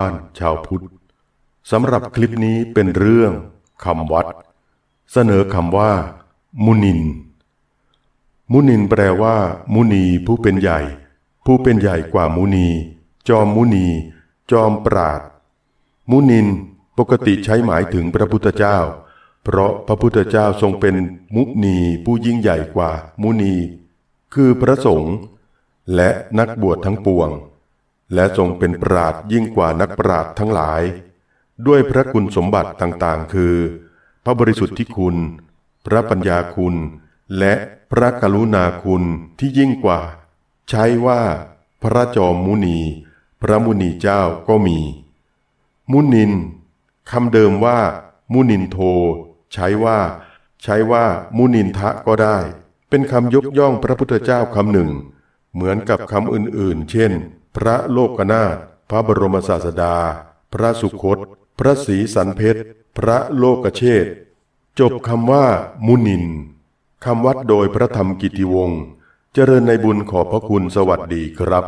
บ้านชาวพุทธสำหรับคลิปนี้เป็นเรื่องคำวัด เสนอคำว่า มุนิน มุนินแปลว่า มุนีผู้เป็นใหญ่ ผู้เป็นใหญ่กว่ามุนี จอมมุนี จอมปราด มุนินปกติใช้หมายถึงพระพุทธเจ้า เพราะพระพุทธเจ้าทรงเป็นมุนีผู้ยิ่งใหญ่กว่ามุนี คือพระสงฆ์และนักบวชทั้งปวง และทรงเป็นปราดยิ่งกว่านักปราดทั้งหลาย ด้วยพระคุณสมบัติต่างๆ คือ พระบริสุทธิ์ที่คุณ พระปัญญาคุณ และพระกรุณาคุณที่ยิ่งกว่า ใช้ว่า พระจอมมุนี พระมุนีเจ้าก็มี มุนินคำเดิมว่า มุนินโท ใช้ว่า ใช้ว่า มุนินทะก็ได้ เป็นคำยกย่องพระพุทธเจ้าคำหนึ่ง เหมือนกับคำอื่นๆ เช่น พระโลกนาถพระบรมศาสดา พระสุคต พระศรีสันเพชร พระโลกเชษจบคำว่า มุนินคำวัดโดยพระธรรมกิติวงศ์เจริญในบุญขอบพระคุณสวัสดีครับ